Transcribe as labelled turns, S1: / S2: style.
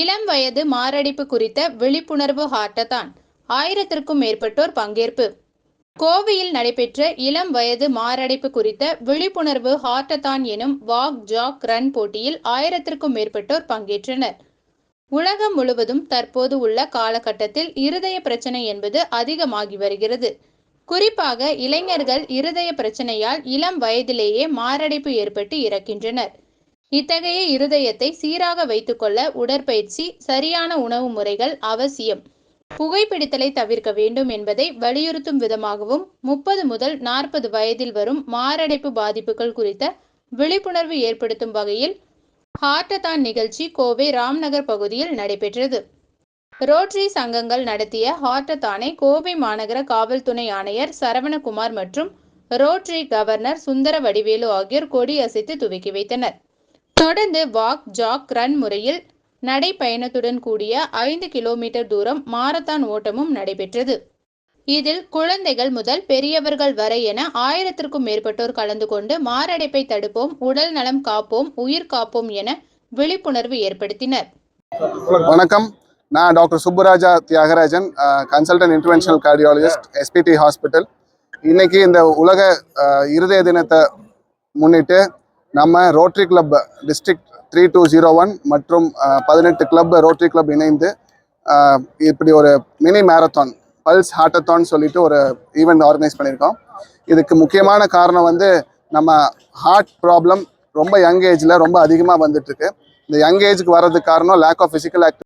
S1: இளம் வயது மாரடைப்பு குறித்த விழிப்புணர்வு ஹார்ட்டதான் ஆயிரத்திற்கும் மேற்பட்டோர் பங்கேற்பு. கோவையில் நடைபெற்ற இளம் வயது மாரடைப்பு குறித்த விழிப்புணர்வு ஹார்ட்டதான் எனும் வாக் ஜாக் ரன் போட்டியில் ஆயிரத்திற்கும் மேற்பட்டோர் பங்கேற்றனர். உலகம் முழுவதும் தற்போது உள்ள காலகட்டத்தில் இருதய பிரச்சனை என்பது அதிகமாகி வருகிறது. குறிப்பாக இளைஞர்கள் இருதய பிரச்சனையால் இளம் வயதிலேயே மாரடைப்பு ஏற்பட்டு இறக்கின்றனர். இத்தகைய இருதயத்தை சீராக வைத்துக்கொள்ள உடற்பயிற்சி சரியான உணவு முறைகள் அவசியம். புகைப்பிடித்தலை தவிர்க்க வேண்டும் என்பதை வலியுறுத்தும் விதமாகவும் முப்பது முதல் நாற்பது வயதில் வரும் மாரடைப்பு பாதிப்புகள் குறித்த விழிப்புணர்வு ஏற்படுத்தும் வகையில் ஹார்ட்டதான் நிகழ்ச்சி கோவை ராம்நகர் பகுதியில் நடைபெற்றது. ரோட்டரி சங்கங்கள் நடத்திய ஹார்ட்டத்தானை கோவை மாநகர காவல் துணை ஆணையர் சரவணகுமார் மற்றும் ரோட்டரி கவர்னர் சுந்தர வடிவேலு ஆகியோர் கொடி அசைத்து துவக்கி வைத்தனர். தொடர்ந்து வாக் ஜாக் ரன் முறையில் நடைப்பயணத்துடன் கூடிய ஐந்து கிலோமீட்டர் தூரம் மாரத்தான் ஓட்டமும் நடைபெற்றது. இதில் குழந்தைகள் முதல் பெரியவர்கள் வரை என ஆயிரத்திற்கும் மேற்பட்டோர் கலந்து கொண்டு மாரடைப்பை தடுப்போம் உடல் நலம் காப்போம் உயிர் காப்போம் என விழிப்புணர்வு ஏற்படுத்தினர்.
S2: வணக்கம். நான் doctor Subburaja Thiyagarajan consultant interventional cardiologist SPT hospital இன்னைக்கு இந்த உலக இருதய தினத்தை முன்னிட்டு நம்ம rotary club district three two zero one மற்றும் பதினெட்டு கிளப் ரோட்டரி கிளப் இணைந்து இப்படி ஒரு மினி மேரத்தான் பல்ஸ் ஹார்டத்தான் சொல்லிட்டு ஒரு ஈவெண்ட் ஆர்கனைஸ் பண்ணியிருக்கோம். இதுக்கு முக்கியமான காரணம் வந்து நம்ம ஹார்ட் ப்ராப்ளம் ரொம்ப யங் ஏஜில் ரொம்ப அதிகமாக வந்துட்டுருக்கு இந்த யங் ஏஜுக்கு வர்றதுக்கு காரணம் லேக் ஆஃப் ஃபிசிக்கல் ஆக்டிவ்